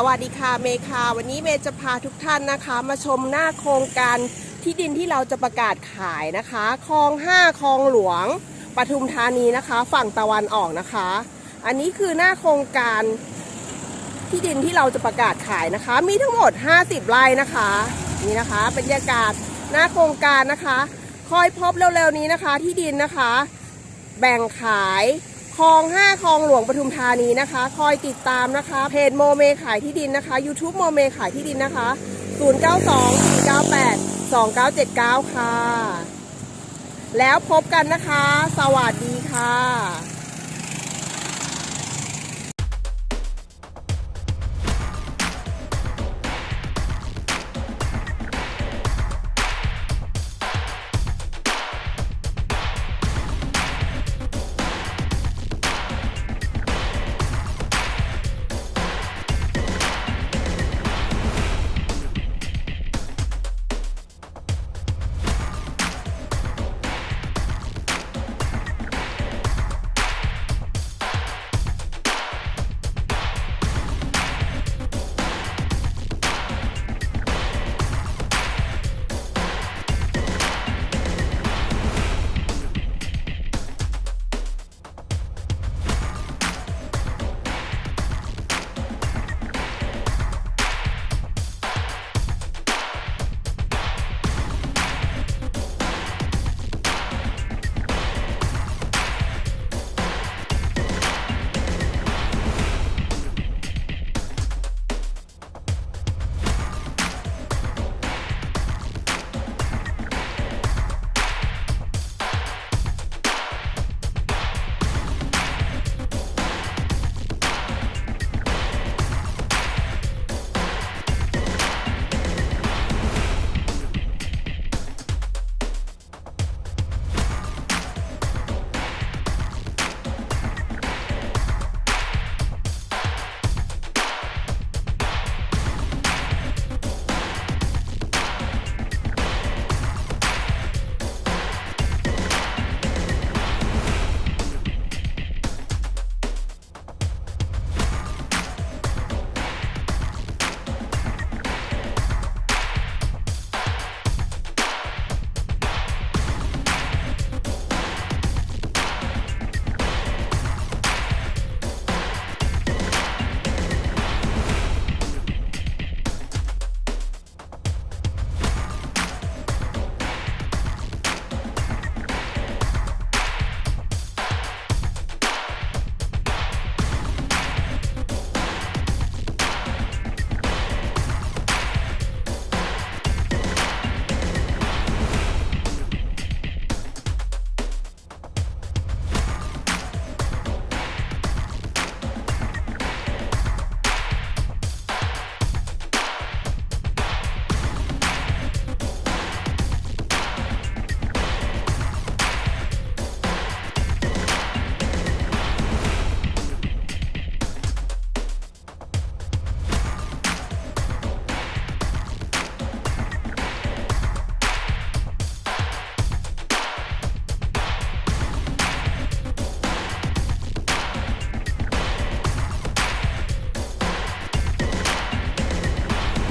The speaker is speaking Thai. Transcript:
สวัสดีค่ะเมคาวันนี้เมย์จะพาทุกท่านนะคะ มาชมหน้าโครงการที่ดินที่เราจะประกาศขายนะคะคลอง 5คลองหลวงปทุมธานีนะคะ ฝั่งตะวันออกนะคะ อันนี้คือหน้าโครงการที่ดินที่เราจะประกาศขายนะคะ มีทั้งหมด 50 ไร่นะคะ นี่นะคะบรรยากาศหน้าโครงการนะคะ คอยพบเร็วๆนี้นะคะ ที่ดินนะคะ แบ่งขาย คลอง 5 คลองหลวงปทุมธานีนะคะ คอยติดตามนะคะเพจโมเมขายที่ดินนะคะ YouTube โมเมขายที่ดินนะคะ 092 498 2979 ค่ะ แล้วพบกันนะคะ สวัสดีค่ะ